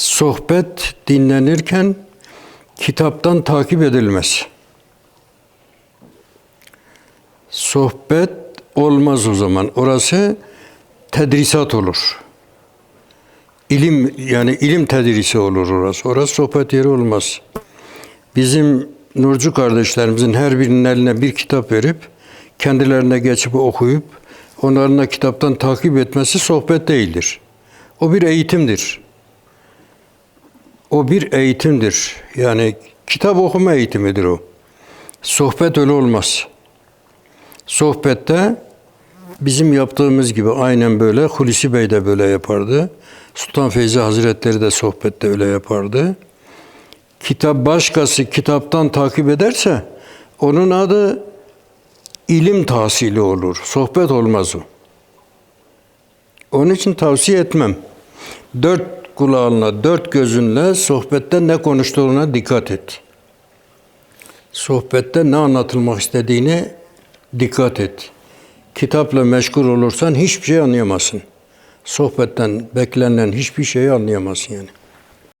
sohbet dinlenirken kitaptan takip edilmez. Sohbet olmaz o zaman. Orası tedrisat olur. İlim yani ilim tedrisi olur orası. Orası sohbet yeri olmaz. Bizim Nurcu kardeşlerimizin her birinin eline bir kitap verip kendilerine geçip okuyup onların da kitaptan takip etmesi sohbet değildir. O bir eğitimdir. O bir eğitimdir. Yani kitap okuma eğitimidir o. Sohbet öyle olmaz. Sohbette bizim yaptığımız gibi aynen böyle Hulusi Bey de böyle yapardı. Sultan Feyzi Hazretleri de sohbette öyle yapardı. Kitap başkası kitaptan takip ederse onun adı ilim tahsili olur. Sohbet olmaz o. Onun için tavsiye etmem. Dört kulağınla, dört gözünle sohbette ne konuştuğuna dikkat et. Sohbette ne anlatılmak istediğine dikkat et. Kitapla meşgul olursan hiçbir şey anlayamazsın. Sohbetten beklenen hiçbir şeyi anlayamazsın yani.